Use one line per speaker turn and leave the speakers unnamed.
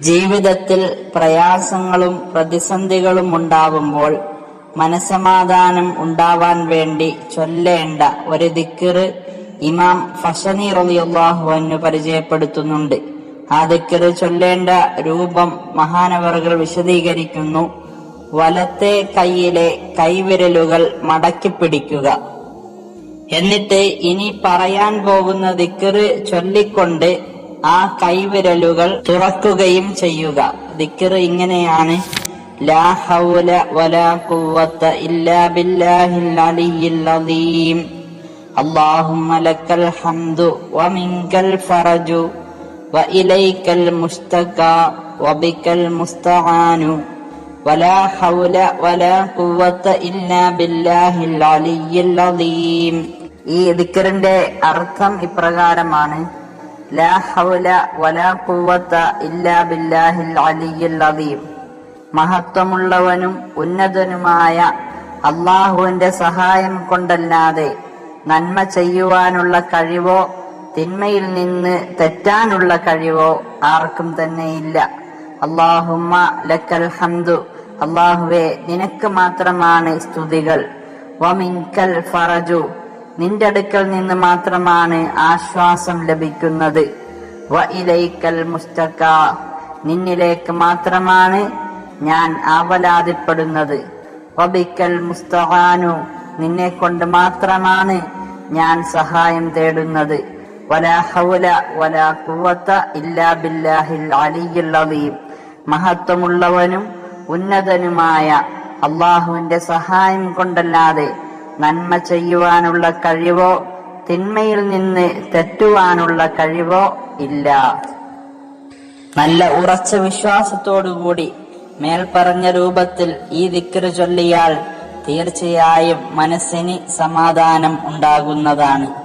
ജീവിതത്തിൽ പ്രയാസങ്ങളും പ്രതിസന്ധികളും ഉണ്ടാവുമ്പോൾ മനസമാധാനം ഉണ്ടാവാൻ വേണ്ടി ചൊല്ലേണ്ട ഒരു ദിക്കറ് ഇമാം ഫഷനി അൻഹു പരിചയപ്പെടുത്തുന്നുണ്ട്. ആ ദിക്കറ് ചൊല്ലേണ്ട രൂപം മഹാനവറുകൾ വിശദീകരിക്കുന്നു. വലത്തെ കൈയിലെ കൈവിരലുകൾ മടക്കി പിടിക്കുക. എന്നിട്ട് ഇനി പറയാൻ പോകുന്ന ദിക്കറ് ചൊല്ലിക്കൊണ്ട് ആ കൈവിരലുകൾ തുറക്കുകയും ചെയ്യുക ദിക്കറ് ഇങ്ങനെയാണ് ലാ ഹൗല വലാ ഖുവത്ത ഇല്ലാ ബില്ലാഹിൽ അലിയിൽ അദീം اللهم لك الحمد ومنك الفرج وإليك المشتكى وبك المستعان ولا حول ولا قوة إلا بالله العلي العظيم ഈ ദിക്കറിന്റെ അർത്ഥം ഇപ്രകാരമാണ് ലാ ഹൗല വലാ ഖുവത്ത ഇല്ലാ ബില്ലാഹിൽ അലിയിൽ അദീം. മഹത്വമുള്ളവനും ഉന്നതനുമായ അള്ളാഹുവിന്റെ സഹായം കൊണ്ടല്ലാതെ നന്മ ചെയ്യുവാനുള്ള കഴിവോ തിന്മയിൽ നിന്ന് തെറ്റാനുള്ള കഴിവോ ആർക്കും തന്നെയില്ല അള്ളാഹുമ്മ ലക്കൽ ഹംദു. അള്ളാഹുവെ നിനക്ക് മാത്രമാണ് സ്തുതികൾ. വമിൻകൽ ഫറജു. നിന്റെ അടുക്കൽ നിന്ന് മാത്രമാണ് ആശ്വാസം ലഭിക്കുന്നത്. വ മുസ്തക നിന്നിലേക്ക് മാത്രമാണ് ഞാൻ ആവലാതിപ്പെടുന്നത്. വബിക്കൽ മുസ്തഖാനു നിന്നെ കൊണ്ട് മാത്രമാണ് ഞാൻ സഹായം തേടുന്നത്. വലാ ഹൗല വലാ ഇല്ലാ ബില്ലാഹിൽ മഹത്വമുള്ളവനും ഉന്നതനുമായ അള്ളാഹുവിന്റെ സഹായം കൊണ്ടല്ലാതെ നന്മ ചെയ്യുവാനുള്ള കഴിവോ തിന്മയിൽ നിന്ന് തെറ്റുവാനുള്ള കഴിവോ ഇല്ല. നല്ല ഉറച്ച വിശ്വാസത്തോടുകൂടി മേൽപ്പറഞ്ഞ രൂപത്തിൽ ഈ ദിക്കറ് ചൊല്ലിയാൽ തീർച്ചയായും മനസ്സിന് സമാധാനം ഉണ്ടാകുന്നതാണ്.